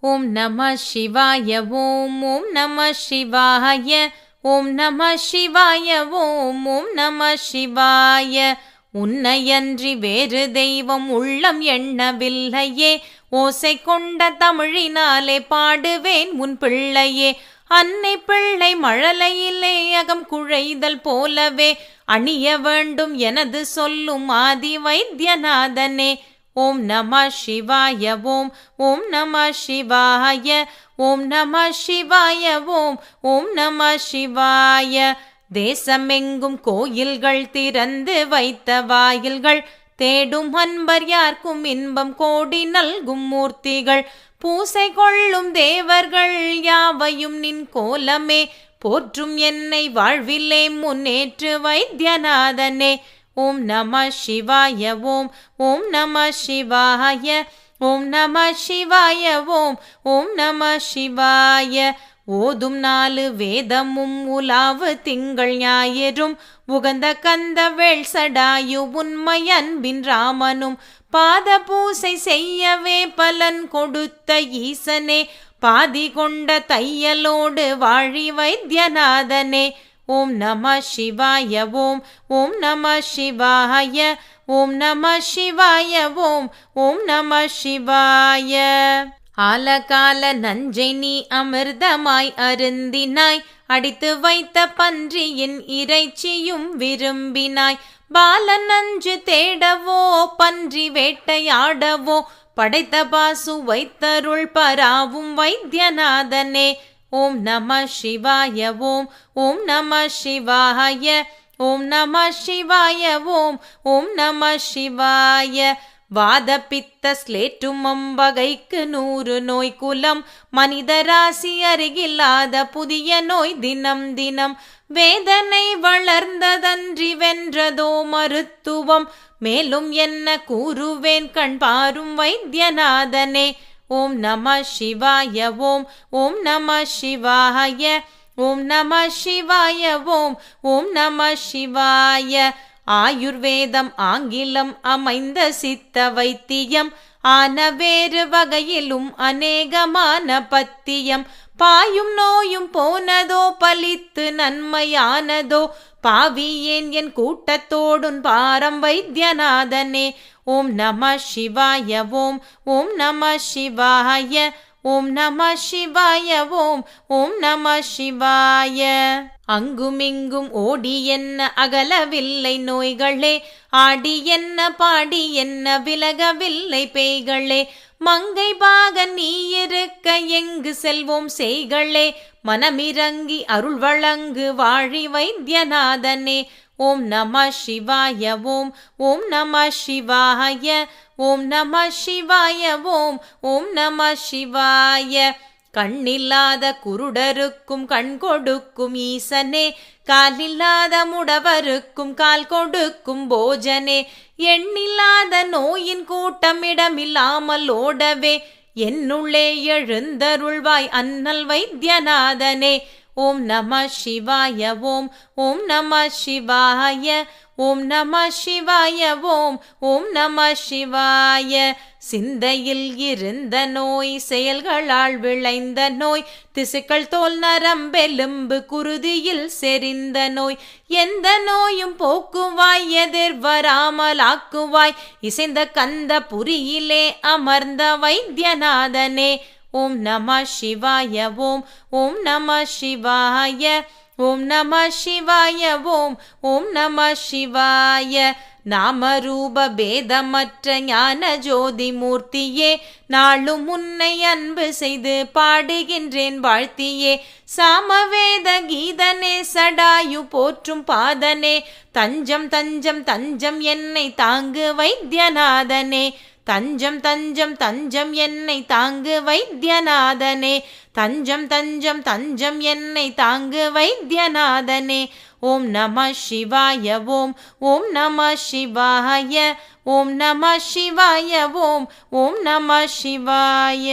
ஓம் நம சிவாய ஓம் ஓம் நம சிவாய ஓம் நம சிவாய ஓம் ஓம் நம சிவாய. உன்னையன்றி வேறு தெய்வம் உள்ளம் எண்ணவில்லையே. ஓசை கொண்ட தமிழினாலே பாடுவேன் உன் பிள்ளையே. அன்னை பிள்ளை மழலையிலே அகம் குழைதல் போலவே. அணிய வேண்டும் எனது சொல்லும் ஆதி வைத்தியநாதனே ஓம் நம சிவாய ஓம் ஓம் நம சிவாய ஓம் நம சிவாய ஓம் ஓம் நம சிவாய. தேசமெங்கும் கோயில்கள் திறந்து வைத்த வாயில்கள் தேடும் அன்பர் யார்க்கும் இன்பம் கோடி நல்கும் மூர்த்திகள். பூசை கொள்ளும் தேவர்கள் யாவையும் நின் கோலமே போற்றும் என்னை வாழ்விலே முன்னேற்று வைத்தியநாதனே. ஓம் நம சிவாய ஓம் ஓம் நம சிவாய ஓம் நம சிவாய ஓம் ஓம் நம சிவாய. ஓதும் நாலு வேதமும் உலாவு திங்கள் ஞாயிறும் உகந்த கந்த வேள் சடாயு உண்மை அன்பின் ராமனும் பாத பூசை செய்யவே பலன் கொடுத்த ஈசனே பாதி கொண்ட தையலோடு வாழி வைத்தியநாதனே. ஓம் நம சிவாய ஓம் ஓம் நம சிவாய ஓம் நம சிவாய ஓம் ஓம் நம சிவாய. ஆலகால நஞ்சை நீ அமிர்தமாய் அருந்தினாய் அடித்து வைத்த பன்றியின் இறைச்சியும் விரும்பினாய். பால நஞ்சு தேடவோ பன்றி வேட்டையாடவோ படைத்த பாசு வைத்தருள் பராவும் வைத்தியநாதனே. ஓம் நம சிவாய ஓம் ஓம் நம சிவாய ஓம் நம சிவாய ஓம் ஓம் நம சிவாய. வாத பித்த ஸ்லேற்றும் அம்பகைக்கு நூறு நோய் குலம் மனித ராசி அருகில்லாத புதிய நோய் தினம் தினம். வேதனை வளர்ந்ததன்றி வென்றதோ மருத்துவம் மேலும் என்ன கூறுவேன் கண் பாரும் வைத்தியநாதனே. ஓம் நம சிவாய ஓம் ஓம் நம சிவாய ஓம் நம சிவாய ஓம் ஓம் நம சிவாய. ஆயுர்வேதம் ஆங்கிலம் அமைந்த சித்த வைத்தியம் ஆன வேறு வகையிலும் அநேகமான பத்தியம். பாயும் நோயும் போனதோ பலித்து நன்மையானதோ பாவியேன் என் கூட்டத்தோடுன் பாரம் வைத்தியநாதனே? ஓம் நம சிவாய ஓம் ஓம் நம சிவாய ஓம் நம சிவாய ஓம் ஓம் நம சிவாய. அங்குமிங்கும் ஓடி என்ன அகலவில்லை நோய்களே? ஆடி என்ன பாடி என்ன விலகவில்லை பேய்களே? மங்கை பாக நீ இருக்க எங்கு செல்வோம் செய்களே? மனமிறங்கி அருள் வழங்கு வாழி வைத்தியநாதனே. ஓம் நம சிவாய ஓம் ஓம் நம சிவாய ஓம் நம சிவாய ஓம் ஓம் நம சிவாய. கண்ணில்லாத குருடருக்கும் கண் கொடுக்கும் ஈசனே காலில்லாத முடவருக்கும் கால் கொடுக்கும் போஜனே எண்ணில்லாத நோயின் கூட்டம் இடமில்லாமல் ஓடவே என்னுள்ளே எழுந்தருள்வாய் அன்னல் வைத்தியநாதனே. ஓம் நம சிவாய ஓம் ஓம் நம சிவாய ஓம் நம சிவாய ஓம் ஓம் நம சிவாய. சிந்தையில் இருந்த நோய் செயல்களால் விளைந்த நோய் திசுக்கள் தோல் நரம்பெலும்பு குருதியில் செறிந்த நோய். எந்த நோயும் போக்குவாய் எதிர் வராமலாக்குவாய் இசைந்த கந்த புரியிலே அமர்ந்த வைத்தியநாதனே. ஓம் நம சிவாய ஓம் ஓம் நம சிவாய ஓம் நம சிவாய ஓம் ஓம் நம சிவாய. நாமரூப பேதமற்ற ஞான ஜோதி மூர்த்தியே நாளும் உன்னை அன்பு செய்து பாடுகின்றேன் வாழ்த்தியே. சாமவேத கீதனே சடாயு போற்றும் பாதனே தஞ்சம் தஞ்சம் தஞ்சம் என்னை தாங்கு வைத்தியநாதனே. தஞ்சம் தஞ்சம் தஞ்சம் என்னை தாங்கு வைத்தியநாதனே. தஞ்சம் தஞ்சம் தஞ்சம் என்னை தாங்கு வைத்தியநாதனே. ஓம் நம சிவாய ஓம் ஓம் நம சிவாய ஓம் நம சிவாய ஓம் ஓம் நம சிவாய.